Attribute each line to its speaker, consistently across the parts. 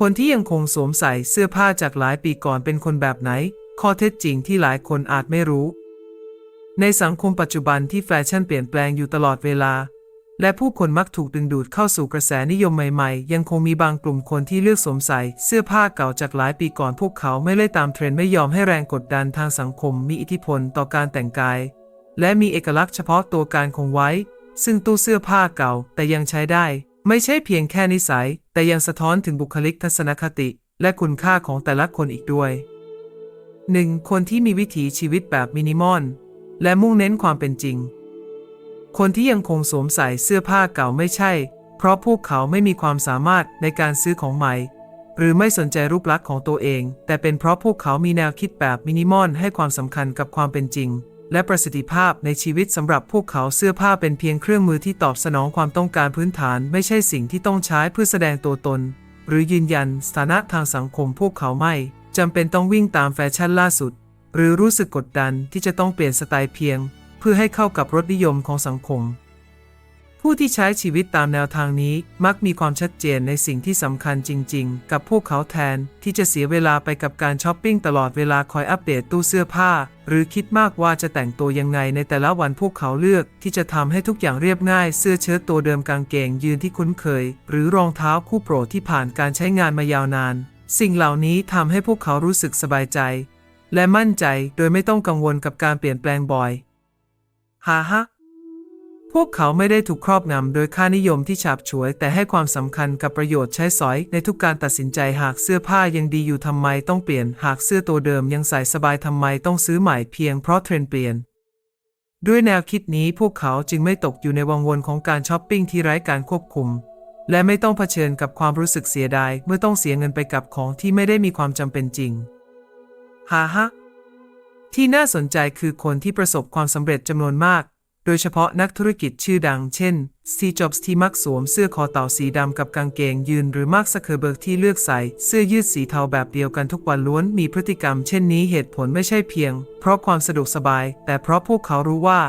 Speaker 1: คนที่ยังคงสวมใส่เสื้อผ้าจากหลายปีก่อนเป็นคนแบบไหน ข้อเท็จจริงที่หลายคนอาจไม่รู้ ในสังคมปัจจุบันที่แฟชั่นเปลี่ยนแปลงอยู่ตลอดเวลา และผู้คนมักถูกดึงดูดเข้าสู่กระแสนิยมใหม่ๆ ยังคงมีบางกลุ่มคนที่เลือกสวมใส่เสื้อผ้าเก่าจากหลายปีก่อนพวกเขาไม่ไล่ตามเทรนด์ไม่ยอมให้แรงกดดันทางสังคม มีอิทธิพลต่อการแต่งกาย และมีเอกลักษณ์เฉพาะตัวการคงไว้ ซึ่งตู้เสื้อผ้าเก่าแต่ยังใช้ได้ ไม่ใช่เพียงแค่นิสัย แต่ยังสะท้อนถึงบุคลิกทัศนคติ และคุณค่าของแต่ละคนอีกด้วย 1. คนที่มีวิถีชีวิตแบบมินิมอลและมุ่งเน้นความเป็นจริง คนที่ยังคงสวมใส่เสื้อผ้าเก่าไม่ใช่ เพราะพวกเขาไม่มีความสามารถในการซื้อของใหม่ หรือไม่สนใจรูปลักษณ์ของตัวเอง แต่เป็นเพราะพวกเขามีแนวคิดแบบมินิมอลให้ความสำคัญกับความเป็นจริง และประสิทธิภาพในชีวิตสำหรับพวกเขาเสื้อผ้าเป็นเพียงเครื่องมือที่ตอบสนองความต้องการพื้นฐาน ไม่ใช่สิ่งที่ต้องใช้เพื่อแสดงตัวตน หรือยืนยันสถานะทางสังคมพวกเขาไม่จำเป็นต้องวิ่งตามแฟชั่นล่าสุด หรือรู้สึกกดดันที่จะต้องเปลี่ยนสไตล์เพียง เพื่อให้เข้ากับรสนิยมของสังคม ผู้ที่ใช้ชีวิตตามแนวทางนี้มักมีความชัดเจนในสิ่งที่สำคัญจริง ๆ กับพวกเขาแทนที่จะเสียเวลาไปกับการช้อปปิ้งตลอดเวลาคอยอัปเดตตู้เสื้อผ้า หรือคิดมากว่าจะแต่งตัวยังไงในแต่ละวันพวกเขาเลือก ที่จะทำให้ทุกอย่างเรียบง่าย เสื้อเชิ้ตตัวเดิมกางเกงยืนที่คุ้นเคย หรือรองเท้าคู่โปรดที่ผ่านการใช้งานมายาวนาน สิ่งเหล่านี้ทำให้พวกเขารู้สึกสบายใจ และมั่นใจโดยไม่ต้องกังวลกับการเปลี่ยนแปลงบ่อยฮ่าฮะ พวกเขาไม่ได้ถูกครอบงำโดยค่านิยมที่ฉาบฉวย แต่ให้ความสำคัญกับประโยชน์ใช้สอยในทุกการตัดสินใจหากเสื้อผ้ายังดีอยู่ทำไมต้องเปลี่ยน หากเสื้อตัวเดิมยังใส่สบายทำไมต้องซื้อใหม่เพียงเพราะเทรนด์เปลี่ยน ด้วยแนวคิดนี้พวกเขาจึงไม่ตกอยู่ในวังวนของการช้อปปิ้งที่ไร้การควบคุม และไม่ต้องเผชิญกับความรู้สึกเสียดายเมื่อต้องเสียเงินไปกับของที่ไม่ได้มีความจำเป็นจริงฮ่าฮะที่น่าสนใจคือคนที่ประสบความสำเร็จจำนวนมาก โดยเฉพาะนักธุรกิจชื่อดังเช่นสตีจ็อบส์ที่มักสวมเสื้อคอเต่าสีดำกับกางเกงยืนหรือมาร์คซักเคอร์เบิร์กที่เลือกใส่เสื้อยืดสีเทาแบบเดียวกันทุกวันล้วนมีพฤติกรรมเช่นนี้เหตุผลไม่ใช่เพียง เพราะความสะดวกสบาย แต่เพราะพวกเขารู้ว่า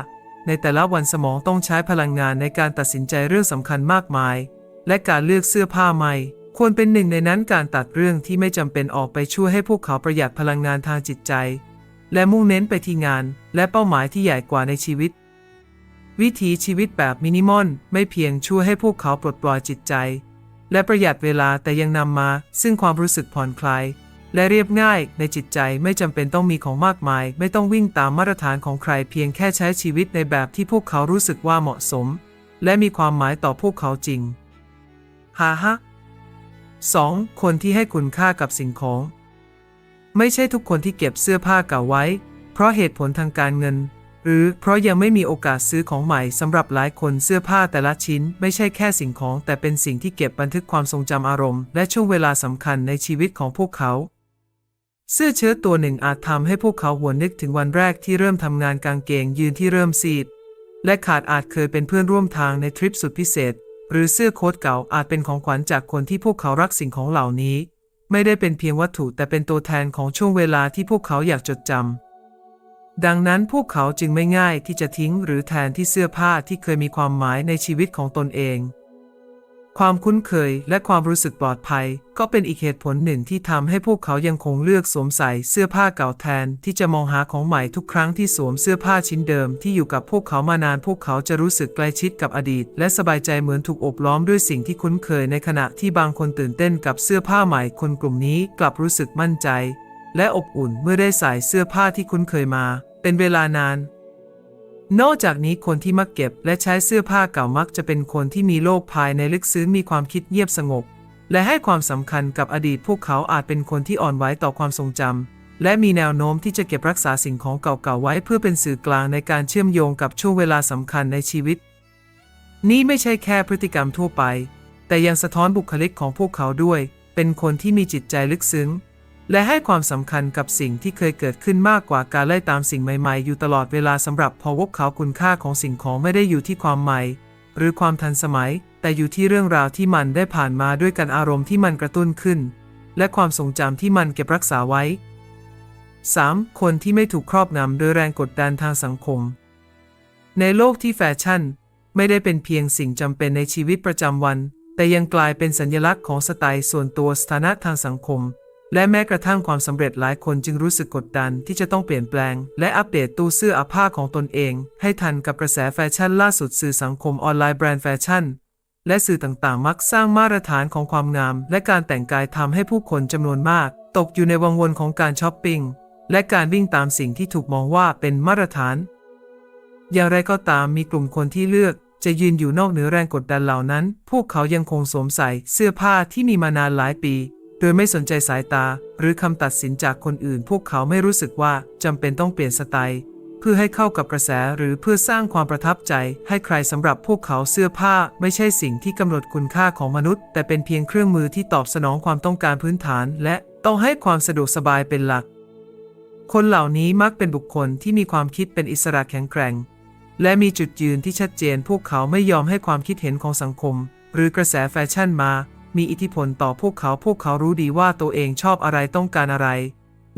Speaker 1: ในแต่ละวันสมองต้องใช้พลังงานในการตัดสินใจเรื่องสำคัญมากมาย และการเลือกเสื้อผ้าใหม่ ควรเป็นหนึ่งในนั้นการตัดเรื่องที่ไม่จำเป็นออกไปช่วยให้พวกเขาประหยัดพลังงานทางจิตใจ และมุ่งเน้นไปที่งาน และเป้าหมายที่ใหญ่กว่าในชีวิต วิถีชีวิตแบบมินิมอลไม่เพียงช่วยให้พวกเขาปลดปล่อยจิตใจ และประหยัดเวลาแต่ยังนำมาซึ่งความรู้สึกผ่อนคลาย และเรียบง่ายในจิตใจไม่จำเป็นต้องมีของมากมาย ไม่ต้องวิ่งตามมาตรฐานของใครเพียงแค่ใช้ชีวิตในแบบที่พวกเขารู้สึกว่าเหมาะสม และมีความหมายต่อพวกเขาจริงฮ่าฮะ 2. คนที่ให้คุณค่ากับสิ่งของ ไม่ใช่ทุกคนที่เก็บเสื้อผ้าเก่าไว้ เพราะเหตุผลทางการเงิน หรือเพราะยังไม่มีโอกาสซื้อของใหม่สำหรับหลายคนเสื้อผ้าแต่ละชิ้น ไม่ใช่แค่สิ่งของ แต่เป็นสิ่งที่เก็บบันทึกความทรงจำอารมณ์ และช่วงเวลาสำคัญในชีวิตของพวกเขา เสื้อเชิ้ตตัวหนึ่งอาจทำให้พวกเขาหวนนึกถึงวันแรกที่เริ่มทำงานกางเกงยืนที่เริ่มซีด และขาดอาจเคยเป็นเพื่อนร่วมทางในทริปสุดพิเศษ หรือเสื้อโค้ทเก่าอาจเป็นของขวัญจากคนที่พวกเขารักสิ่งของเหล่านี้ ไม่ได้เป็นเพียงวัตถุแต่เป็นตัวแทนของช่วงเวลาที่พวกเขาอยากจดจำ ดังนั้นพวกเขาจึงไม่ง่ายที่จะทิ้งหรือแทนที่เสื้อผ้าที่เคยมีความหมายในชีวิตของตนเอง ความคุ้นเคยและความรู้สึกปลอดภัย ก็เป็นอีกเหตุผลหนึ่งที่ทำให้พวกเขายังคงเลือกสวมใส่เสื้อผ้าเก่าแทนที่จะมองหาของใหม่ทุกครั้งที่สวมเสื้อผ้าชิ้นเดิมที่อยู่กับพวกเขามานานพวกเขาจะรู้สึกใกล้ชิดกับอดีต และสบายใจเหมือนถูกอบล้อมด้วยสิ่งที่คุ้นเคยในขณะที่บางคนตื่นเต้นกับเสื้อผ้าใหม่คนกลุ่มนี้กลับรู้สึกมั่นใจ และอบอุ่นเมื่อได้ใส่เสื้อผ้าที่คุ้นเคยมา เป็นเวลานาน นอกจากนี้คนที่มักเก็บและใช้เสื้อผ้าเก่ามักจะเป็นคนที่มีโลกภายในลึกซึ้งมีความคิดเงียบสงบ และให้ความสำคัญกับอดีตพวกเขาอาจเป็นคนที่อ่อนไหวต่อความทรงจำและมีแนวโน้มที่จะเก็บรักษาสิ่งของเก่าๆไว้ เพื่อเป็นสื่อกลางในการเชื่อมโยงกับช่วงเวลาสำคัญในชีวิต นี่ไม่ใช่แค่พฤติกรรมทั่วไป แต่ยังสะท้อนบุคลิกของพวกเขาด้วย เป็นคนที่มีจิตใจลึกซึ้ง และให้ความสำคัญกับสิ่งที่เคยเกิดขึ้นมากกว่าการไล่ตามสิ่งใหม่ ๆ อยู่ตลอดเวลาสำหรับพอวกเขาคุณค่าของสิ่งของไม่ได้อยู่ที่ความใหม่ หรือความทันสมัย แต่อยู่ที่เรื่องราวที่มันได้ผ่านมาด้วยกันอารมณ์ที่มันกระตุ้นขึ้น และความทรงจำที่มันเก็บรักษาไว้ 3. คนที่ไม่ถูกครอบงำโดยแรงกดดันทางสังคม ในโลกที่แฟชั่น ไม่ได้เป็นเพียงสิ่งจำเป็นในชีวิตประจำวัน แต่ยังกลายเป็นสัญลักษณ์ของสไตล์ส่วนตัวสถานะทางสังคม และแม้กระทั่งความสำเร็จหลายคนจึงรู้สึกกดดันที่จะต้องเปลี่ยนแปลง และอัปเดตตู้เสื้ออาผ้าของตนเอง ให้ทันกับกระแสแฟชั่นล่าสุดสื่อสังคมออนไลน์แบรนด์แฟชั่น และสื่อต่างๆ มักสร้างมาตรฐานของความงาม และการแต่งกายทำให้ผู้คนจำนวนมาก ตกอยู่ในวังวนของการช้อปปิ้งและการวิ่งตามสิ่งที่ถูกมองว่าเป็นมาตรฐาน อย่างไรก็ตามมีกลุ่มคนที่เลือกจะยืนอยู่นอกเหนือแรงกดดันเหล่านั้น พวกเขายังคงสวมใส่เสื้อผ้าที่มีมานานหลายปี โดยไม่สนใจสายตาหรือคำตัดสินจากคนอื่น พวกเขาไม่รู้สึกว่าจำเป็นต้องเปลี่ยนสไตล์เพื่อให้เข้ากับกระแสหรือเพื่อสร้างความประทับใจ ให้ใครสำหรับพวกเขาเสื้อผ้า ไม่ใช่สิ่งที่กำหนดคุณค่าของมนุษย์ แต่เป็นเพียงเครื่องมือที่ตอบสนองความต้องการพื้นฐาน และต้องให้ความสะดวกสบายเป็นหลัก คนเหล่านี้มักเป็นบุคคลที่มีความคิดเป็นอิสระแข็งแกร่ง และมีจุดยืนที่ชัดเจน พวกเขาไม่ยอมให้ความคิดเห็นของสังคม หรือกระแสแฟชั่นมา มีอิทธิพลต่อพวกเขาพวกเขารู้ดีว่าตัวเองชอบอะไรต้องการอะไร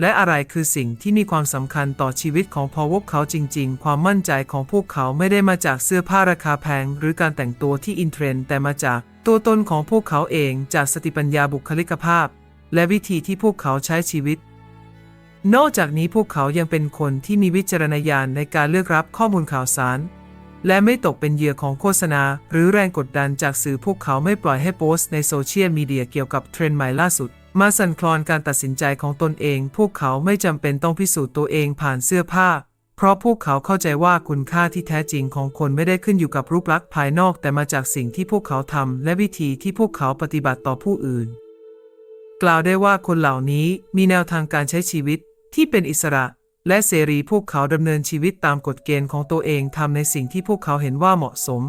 Speaker 1: และอะไรคือสิ่งที่มีความสำคัญต่อชีวิตของพวกเขาจริง ๆ ความมั่นใจของพวกเขาไม่ได้มาจากเสื้อผ้าราคาแพง หรือการแต่งตัวที่อินเทรนด์แต่มาจากตัวตนของพวกเขาเองจากสติปัญญาบุคลิกภาพ และวิธีที่พวกเขาใช้ชีวิตนอกจากนี้พวกเขายังเป็นคนที่มีวิจารณญาณในการเลือกรับข้อมูลข่าวสาร และไม่ตกเป็นเหยื่อของโฆษณา หรือแรงกดดันจากสื่อพวกเขาไม่ปล่อยให้โพสต์ในโซเชียลมีเดียเกี่ยวกับเทรนด์ใหม่ล่าสุด มาสั่นคลอนการตัดสินใจของตนเอง พวกเขาไม่จำเป็นต้องพิสูจน์ตัวเองผ่านเสื้อผ้า เพราะพวกเขาเข้าใจว่าคุณค่าที่แท้จริงของคนไม่ได้ขึ้นอยู่กับรูปลักษณ์ภายนอก แต่มาจากสิ่งที่พวกเขาทำและวิธีที่พวกเขาปฏิบัติต่อผู้อื่น กล่าวได้ว่าคนเหล่านี้มีแนวทางการใช้ชีวิตที่เป็นอิสระ และเสรีพวกเขาดำเนินชีวิตตามกฎเกณฑ์ของตัวเองทำในสิ่งที่พวกเขาเห็นว่าเหมาะสม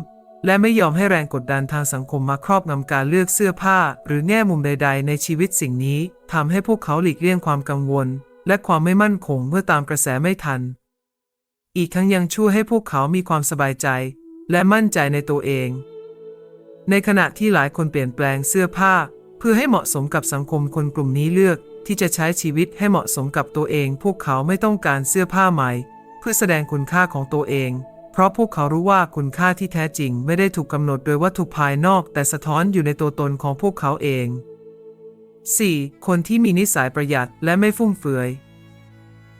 Speaker 1: และไม่ยอมให้แรงกดดันทางสังคมมาครอบงำการเลือกเสื้อผ้า หรือแง่มุมใด ๆ ในชีวิตสิ่งนี้ทำให้พวกเขาหลีกเลี่ยงความกังวล และความไม่มั่นคงเมื่อตามกระแสไม่ทัน อีกทั้งยังช่วยให้พวกเขามีความสบายใจ และมั่นใจในตัวเอง ในขณะที่หลายคนเปลี่ยนแปลงเสื้อผ้า เพื่อให้เหมาะสมกับสังคมคนกลุ่มนี้เลือก ที่จะใช้ชีวิตให้เหมาะสมกับตัวเอง พวกเขาไม่ต้องการเสื้อผ้าใหม่ เพื่อแสดงคุณค่าของตัวเอง เพราะพวกเขารู้ว่าคุณค่าที่แท้จริงไม่ได้ถูกกำหนดโดยวัตถุภายนอก แต่สะท้อนอยู่ในตัวตนของพวกเขาเอง 4. คนที่มีนิสัยประหยัดและไม่ฟุ่มเฟือย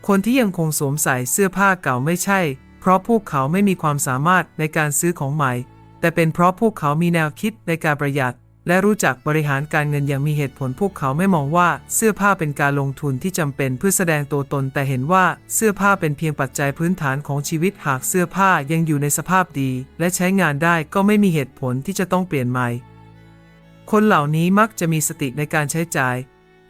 Speaker 1: คนที่ยังคงสวมใส่เสื้อผ้าเก่าไม่ใช่ เพราะพวกเขาไม่มีความสามารถในการซื้อของใหม่ แต่เป็นเพราะพวกเขามีแนวคิดในการประหยัด และรู้จักบริหารการเงินอย่างมีเหตุผลพวกเขาไม่มองว่าเสื้อผ้าเป็นการลงทุนที่จำเป็นเพื่อแสดงตัวตน แต่เห็นว่าเสื้อผ้าเป็นเพียงปัจจัยพื้นฐานของชีวิตหากเสื้อผ้ายังอยู่ในสภาพดี และใช้งานได้ก็ไม่มีเหตุผลที่จะต้องเปลี่ยนใหม่ คนเหล่านี้มักจะมีสติในการใช้จ่าย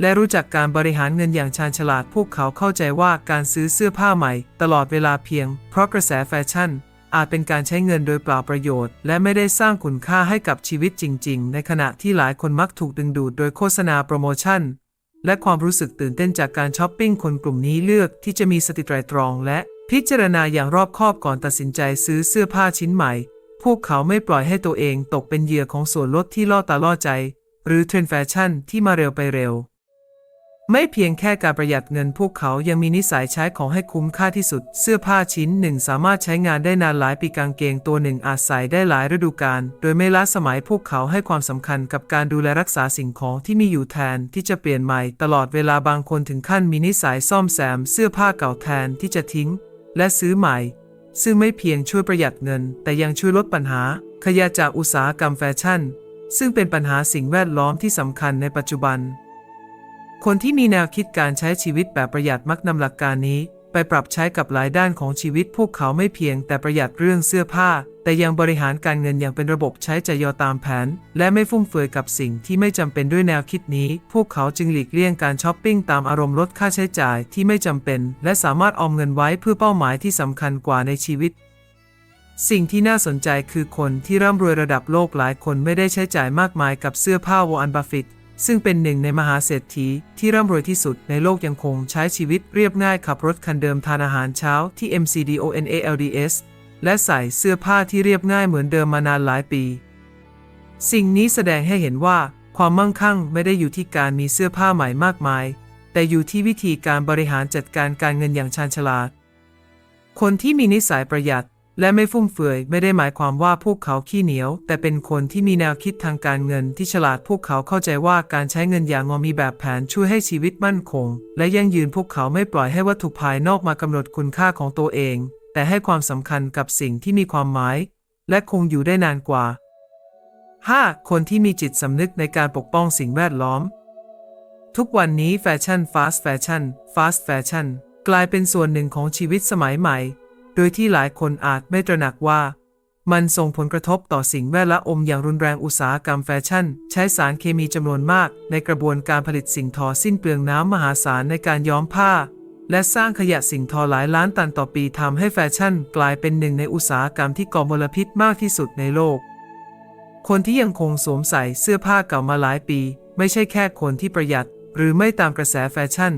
Speaker 1: และรู้จักการบริหารเงินอย่างชาญฉลาดพวกเขาเข้าใจว่าการซื้อเสื้อผ้าใหม่ ตลอดเวลาเพียง เพราะกระแสแฟชั่น อาจเป็นการใช้เงินโดยเปล่าประโยชน์ และไม่ได้สร้างคุณค่าให้กับชีวิตจริง ๆ ในขณะที่หลายคนมักถูกดึงดูดโดยโฆษณาโปรโมชั่น และความรู้สึกตื่นเต้นจากการช้อปปิ้งคนกลุ่มนี้เลือกที่จะมีสติไตรตรอง และพิจารณาอย่างรอบคอบก่อนตัดสินใจซื้อเสื้อผ้าชิ้นใหม่ พวกเขาไม่ปล่อยให้ตัวเองตกเป็นเหยื่อของส่วนลดที่ล่อตาล่อใจ หรือเทรนด์แฟชั่นที่มาเร็วไปเร็ว ไม่เพียงแค่การประหยัดเงินพวกเขายังมีนิสัยใช้ของให้คุ้มค่าที่สุด เสื้อผ้าชิ้นหนึ่งสามารถใช้งานได้นานหลายปีกางเกงตัวหนึ่งอาจใส่ได้หลายฤดูกาลโดยไม่ล้าสมัยพวกเขาให้ความสำคัญกับการดูแลรักษาสิ่งของที่มีอยู่แทนที่จะเปลี่ยนใหม่ ตลอดเวลาบางคนถึงขั้นมีนิสัยซ่อมแซม เสื้อผ้าเก่าแทนที่จะทิ้ง และซื้อใหม่ ซึ่งไม่เพียงช่วยประหยัดเงิน แต่ยังช่วยลดปัญหา ขยะจากอุตสาหกรรมแฟชั่น ซึ่งเป็นปัญหาสิ่งแวดล้อมที่สำคัญในปัจจุบัน คนที่มีแนวคิดการใช้ชีวิตแบบประหยัดมักนำหลักการนี้ ไปปรับใช้กับหลายด้านของชีวิต พวกเขาไม่เพียงแต่ประหยัดเรื่องเสื้อผ้า แต่ยังบริหารการเงินอย่างเป็นระบบใช้จ่ายยอตามแผน และไม่ฟุ่มเฟือยกับสิ่งที่ไม่จำเป็นด้วยแนวคิดนี้ พวกเขาจึงหลีกเลี่ยงการช้อปปิ้งตามอารมณ์ลดค่าใช้จ่ายที่ไม่จำเป็น และสามารถออมเงินไว้เพื่อเป้าหมายที่สำคัญกว่าในชีวิตสิ่งที่น่าสนใจคือคนที่ร่ำรวยระดับโลกหลายคนไม่ได้ใช้จ่ายมากมายกับเสื้อผ้าวอร์นบัฟฟิต ซึ่งเป็นหนึ่งในมหาเศรษฐีที่ร่ำรวยที่สุดในโลกยังคงใช้ชีวิตเรียบง่ายขับรถคันเดิมทานอาหารเช้าที่ MCDONALDS และใส่เสื้อผ้าที่เรียบง่ายเหมือนเดิมมานานหลายปี สิ่งนี้แสดงให้เห็นว่าความมั่งคั่งไม่ได้อยู่ที่การมีเสื้อผ้าใหม่มากมาย แต่อยู่ที่วิธีการบริหารจัดการการเงินอย่างชาญฉลาด คนที่มีนิสัยประหยัด และไม่ฟุ่มเฟือยไม่ได้หมายความว่าพวกเขาขี้เหนียว แต่เป็นคนที่มีแนวคิดทางการเงินที่ฉลาดพวกเขาเข้าใจว่าการใช้เงินอย่างงอมีแบบแผนช่วยให้ชีวิตมั่นคง และยั่งยืนพวกเขาไม่ปล่อยให้วัตถุภายนอกมากำหนดคุณค่าของตัวเอง แต่ให้ความสำคัญกับสิ่งที่มีความหมาย และคงอยู่ได้นานกว่า 5. คนที่มีจิตสำนึกในการปกป้องสิ่งแวดล้อม ทุกวันนี้แฟชั่น fast fashion fast fashion กลายเป็นส่วนหนึ่งของชีวิตสมัยใหม่ โดยที่หลายคนอาจไม่ตระหนักว่า มันส่งผลกระทบต่อสิ่งแวดล้อมอย่างรุนแรงอุตสาหกรรมแฟชั่น ใช้สารเคมีจำนวนมาก ในกระบวนการผลิตสิ่งทอสิ้นเปลืองน้ำมหาศาลในการย้อมผ้า และสร้างขยะสิ่งทอหลายล้านตันต่อปีทำให้แฟชั่น กลายเป็นหนึ่งในอุตสาหกรรมที่ก่อมลพิษมากที่สุดในโลก คนที่ยังคงสวมใส่เสื้อผ้าเก่ามาหลายปี ไม่ใช่แค่คนที่ประหยัด หรือไม่ตามกระแสแฟชั่น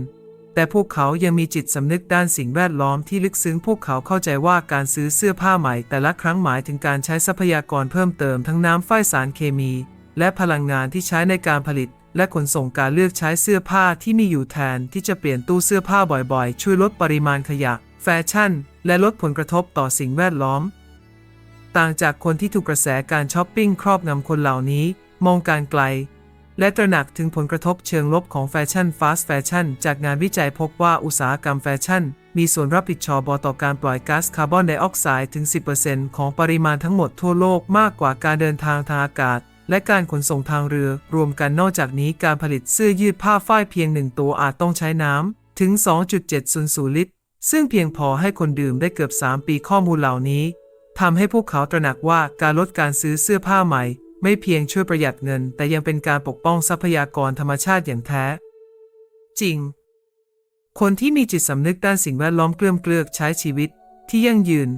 Speaker 1: แต่พวกเขายังมีจิตสำนึกด้านสิ่งแวดล้อมที่ลึกซึ้งพวกเขาเข้าใจว่าการซื้อเสื้อผ้าใหม่ แต่ละครั้งหมายถึงการใช้ทรัพยากรเพิ่มเติมทั้งน้ำฝ้ายสารเคมี และพลังงานที่ใช้ในการผลิต และขนส่งการเลือกใช้เสื้อผ้าที่มีอยู่แทนที่จะเปลี่ยนตู้เสื้อผ้าบ่อยๆ ช่วยลดปริมาณขยะ แฟชั่น และลดผลกระทบต่อสิ่งแวดล้อม ต่างจากคนที่ถูกกระแสการช้อปปิ้งครอบงำคนเหล่านี้ มองการไกล และตระหนักถึงผลกระทบเชิงลบของแฟชั่นฟาสต์แฟชั่นจากงานวิจัยพบว่าอุตสาหกรรมแฟชั่น มีส่วนรับผิดชอบต่อการปล่อยก๊าซคาร์บอนไดออกไซด์ถึง 10%ของปริมาณทั้งหมดทั่วโลกมากกว่าการเดินทางทางอากาศ และการขนส่งทางเรือ รวมกันนอกจากนี้การผลิตเสื้อยืดผ้าฝ้ายเพียงหนึ่งตัวอาจต้องใช้น้ำถึง 2.700 ลิตร ซึ่งเพียงพอให้คนดื่มได้เกือบ 3 ปีข้อมูลเหล่านี้ทำให้พวกเขาตระหนักว่าการลดการซื้อเสื้อผ้าใหม่ ไม่เพียงช่วยประหยัดเงิน แต่ยังเป็นการปกป้องทรัพยากรธรรมชาติอย่างแท้ จริง คนที่มีจิตสำนึกด้านสิ่งแวดล้อมเกลื่อมเกลือกใช้ชีวิต ที่ยั่งยืน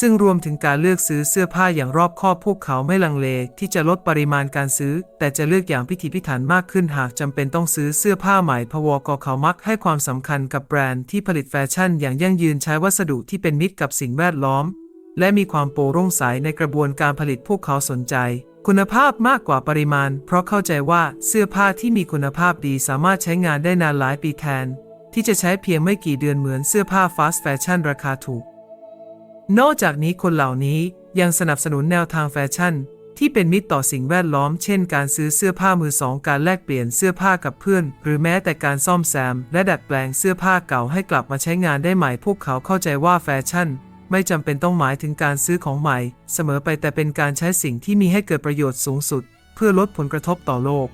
Speaker 1: ซึ่งรวมถึงการเลือกซื้อเสื้อผ้าอย่างรอบคอบพวกเขาไม่ลังเล ที่จะลดปริมาณการซื้อ แต่จะเลือกอย่างพิถีพิถันมากขึ้นหากจำเป็นต้องซื้อเสื้อผ้าใหม่พวกเขามักให้ความสำคัญกับแบรนด์ที่ผลิตแฟชั่นอย่างยั่งยืนใช้วัสดุที่เป็นมิตรกับสิ่งแวดล้อม และมีความโปร่งใสในกระบวนการผลิตพวกเขาสนใจ คุณภาพมากกว่าปริมาณ เพราะเข้าใจว่าเสื้อผ้าที่มีคุณภาพดีสามารถใช้งานได้นานหลายปีแทน ที่จะใช้เพียงไม่กี่เดือนเหมือนเสื้อผ้าฟาสต์แฟชั่นราคาถูก นอกจากนี้คนเหล่านี้ยังสนับสนุนแนวทางแฟชั่น ที่เป็นมิตรต่อสิ่งแวดล้อม เช่น การซื้อเสื้อผ้ามือสอง การแลกเปลี่ยนเสื้อผ้ากับเพื่อน หรือแม้แต่การซ่อมแซม และดัดแปลงเสื้อผ้าเก่าให้กลับมาใช้งานได้ใหม่พวกเขาเข้าใจว่าแฟชั่น ไม่จำเป็นต้องหมายถึงการซื้อของใหม่ เสมอไปแต่เป็นการใช้สิ่งที่มีให้เกิดประโยชน์สูงสุด เพื่อลดผลกระทบต่อโลก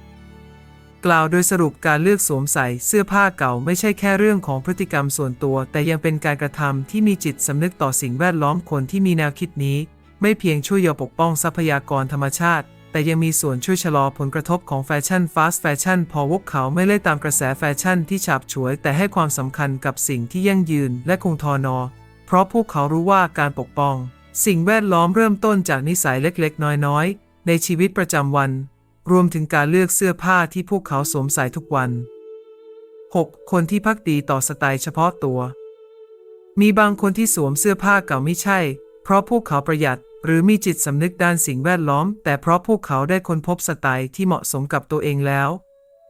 Speaker 1: กล่าวโดยสรุปการเลือกสวมใส่เสื้อผ้าเก่าไม่ใช่แค่เรื่องของพฤติกรรมส่วนตัว แต่ยังเป็นการกระทำที่มีจิตสำนึกต่อสิ่งแวดล้อมคนที่มีแนวคิดนี้ ไม่เพียงช่วยยปกป้องทรัพยากรธรรมชาติ แต่ยังมีส่วนช่วยชะลอผลกระทบของแฟชั่นฟาสต์แฟชั่นพอวกเขาไม่เล่นตามกระแสแฟชั่นที่ฉาบฉวย แต่ให้ความสำคัญกับสิ่งที่ยั่งยืนและคงทอนอ เพราะพวกเขารู้ว่าการปกป้อง สิ่งแวดล้อมเริ่มต้นจากนิสัยเล็กๆ น้อยๆ ในชีวิตประจำวัน รวมถึงการเลือกเสื้อผ้าที่พวกเขาสวมใส่ทุกวัน 6. คนที่พักดีต่อสไตล์เฉพาะตัว มีบางคนที่สวมเสื้อผ้าเก่าไม่ใช่ เพราะพวกเขาประหยัดหรือมีจิตสำนึกด้านสิ่งแวดล้อม แต่เพราะพวกเขาได้ค้นพบสไตล์ที่เหมาะสมกับตัวเองแล้ว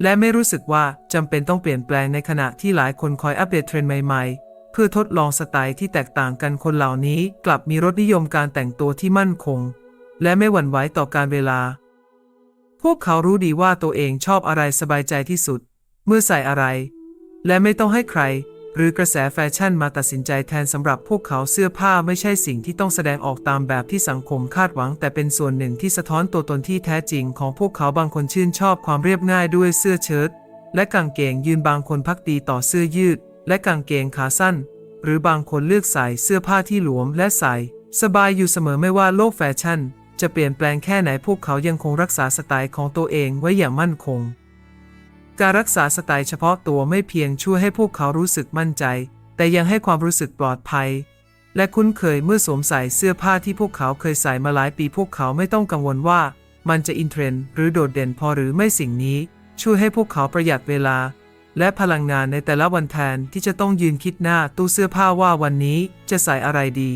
Speaker 1: และไม่รู้สึกว่าจำเป็นต้องเปลี่ยนแปลงในขณะที่หลายคนคอยอัปเดตเทรนด์ใหม่ ๆ พื่อทดลองสไตล์ที่แตกต่างกันคนเหล่านี้กลับมีรสนิยมการแต่งตัวที่มั่นคง และไม่หวั่นไหวต่อการเวลา พวกเขารู้ดีว่าตัวเองชอบอะไรสบายใจที่สุด เมื่อใส่อะไร และไม่ต้องให้ใคร หรือกระแสแฟชั่นมาตัดสินใจแทนสำหรับพวกเขาเสื้อผ้าไม่ใช่สิ่งที่ต้องแสดงออกตามแบบที่สังคมคาดหวัง แต่เป็นส่วนหนึ่งที่สะท้อนตัวตนที่แท้จริงของพวกเขาบางคนชื่นชอบความเรียบง่ายด้วยเสื้อเชิ้ตและกางเกงยืนบางคนพักดีต่อเสื้อยืด และกางเกงขาสั้น หรือบางคนเลือกใส่เสื้อผ้าที่หลวมและใส่ สบายอยู่เสมอไม่ว่าโลกแฟชั่น จะเปลี่ยนแปลงแค่ไหนพวกเขายังคงรักษาสไตล์ของตัวเองไว้อย่างมั่นคง การรักษาสไตล์เฉพาะตัวไม่เพียงช่วยให้พวกเขารู้สึกมั่นใจ แต่ยังให้ความรู้สึกปลอดภัย และคุ้นเคยเมื่อสวมใส่เสื้อผ้าที่พวกเขาเคยใส่มาหลายปีพวกเขาไม่ต้องกังวลว่ามันจะอินเทรนด์หรือโดดเด่นพอหรือไม่สิ่งนี้ ช่วยให้พวกเขาประหยัดเวลา และพลังงานในแต่ละวันแทนที่จะต้องยืนคิดหน้าตู้เสื้อผ้าว่าวันนี้จะใส่อะไรดี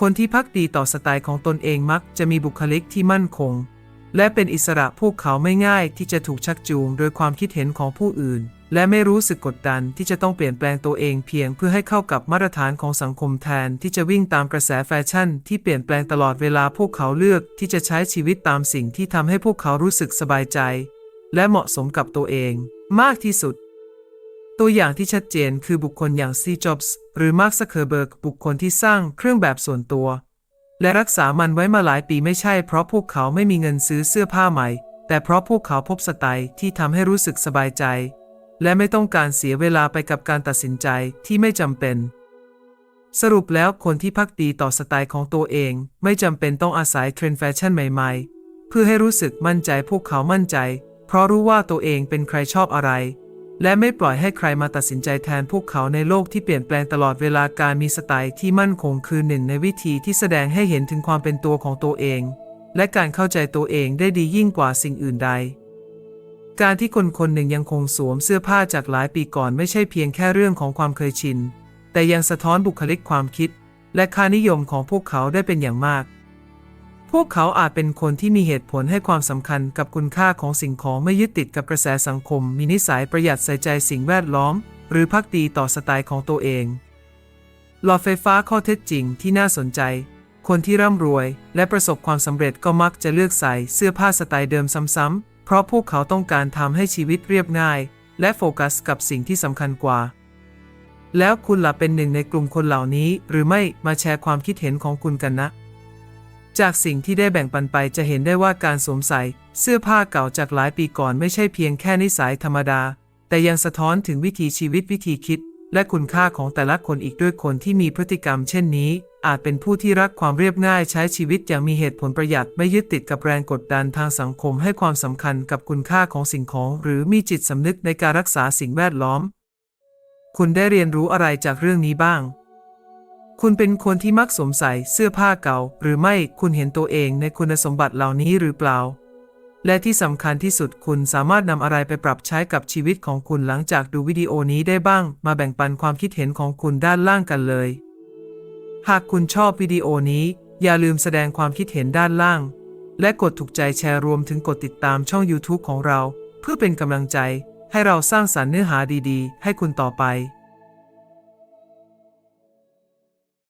Speaker 1: คนที่พักดีต่อสไตล์ของตนเองมักจะมีบุคลิกที่มั่นคง และเป็นอิสระพวกเขาไม่ง่ายที่จะถูกชักจูงโดยความคิดเห็นของผู้อื่น และไม่รู้สึกกดดันที่จะต้องเปลี่ยนแปลงตัวเองเพียงเพื่อให้เข้ากับมาตรฐานของสังคมแทนที่จะวิ่งตามกระแสแฟชั่น ที่เปลี่ยนแปลงตลอดเวลาพวกเขาเลือกที่จะใช้ชีวิตตามสิ่งที่ทำให้พวกเขารู้สึกสบายใจ และเหมาะสมกับตัวเอง มากที่สุด ตัวอย่างที่ชัดเจนคือบุคคลอย่างซีจ็อบส์หรือมาร์คซักเคอร์เบิร์กบุคคลที่สร้างเครื่องแบบส่วนตัว และรักษามันไว้มาหลายปีไม่ใช่ เพราะพวกเขาไม่มีเงินซื้อเสื้อผ้าใหม่ แต่เพราะพวกเขาพบสไตล์ที่ทำให้รู้สึกสบายใจ และไม่ต้องการเสียเวลาไปกับการตัดสินใจที่ไม่จำเป็นสรุปแล้วคนที่พักดีต่อสไตล์ของตัวเอง ไม่จำเป็นต้องอาศัยเทรนด์แฟชั่นใหม่ ๆ เพื่อให้รู้สึกมั่นใจพวกเขามั่นใจ เพราะรู้ว่าตัวเองเป็นใครชอบอะไร และไม่ปล่อยให้ใครมาตัดสินใจแทนพวกเขาในโลกที่เปลี่ยนแปลงตลอดเวลาการมีสไตล์ที่มั่นคงคือหนึ่งในวิธีที่แสดงให้เห็นถึงความเป็นตัวของตัวเอง และการเข้าใจตัวเองได้ดียิ่งกว่าสิ่งอื่นใดการที่คนคนหนึ่งยังคงสวมเสื้อผ้าจากหลายปีก่อนไม่ใช่เพียงแค่เรื่องของความเคยชิน แต่ยังสะท้อนบุคลิกความคิด และค่านิยมของพวกเขาได้เป็นอย่างมาก พวกเขาอาจเป็นคนที่มีเหตุผลให้ความสำคัญกับคุณค่าของสิ่งของไม่ยึดติดกับกระแสสังคม มีนิสัยประหยัดใส่ใจสิ่งแวดล้อม หรือพักดีต่อสไตล์ของตัวเอง หลอดไฟฟ้าข้อเท็จจริงที่น่าสนใจ คนที่ร่ำรวย และประสบความสำเร็จก็มักจะเลือกใส่เสื้อผ้าสไตล์เดิมซ้ำๆ เพราะพวกเขาต้องการทำให้ชีวิตเรียบง่าย และโฟกัสกับสิ่งที่สำคัญกว่า แล้วคุณล่ะเป็นหนึ่งในกลุ่มคนเหล่านี้ หรือไม่มาแชร์ความคิดเห็นของคุณกันนะ จากสิ่งที่ได้แบ่งปันไปจะเห็นได้ว่าการสวมใส่เสื้อผ้าเก่าจากหลายปีก่อนไม่ใช่เพียงแค่นิสัยธรรมดา แต่ยังสะท้อนถึงวิถีชีวิตวิธีคิด และคุณค่าของแต่ละคนอีกด้วยคนที่มีพฤติกรรม เช่นนี้ อาจเป็นผู้ที่รักความเรียบง่ายใช้ชีวิตอย่างมีเหตุผลประหยัดไม่ยึดติดกับแรงกดดันทางสังคมให้ความสำคัญกับคุณค่าของสิ่งของ หรือมีจิตสำนึกในการรักษาสิ่งแวดล้อม คุณได้เรียนรู้อะไรจากเรื่องนี้บ้าง คุณเป็นคนที่มักสวมใส่เสื้อผ้าเก่า หรือไม่คุณเห็นตัวเองในคุณสมบัติเหล่านี้หรือเปล่า และที่สำคัญที่สุดคุณสามารถนำอะไรไปปรับใช้กับชีวิตของคุณหลังจากดูวิดีโอนี้ได้บ้าง มาแบ่งปันความคิดเห็นของคุณด้านล่างกันเลย หากคุณชอบวิดีโอนี้ อย่าลืมแสดงความคิดเห็นด้านล่าง และกดถูกใจแชร์รวมถึงกดติดตามช่อง YouTube ของเรา เพื่อเป็นกำลังใจ ให้เราสร้างสรรค์เนื้อหาดี ๆ ให้คุณต่อไป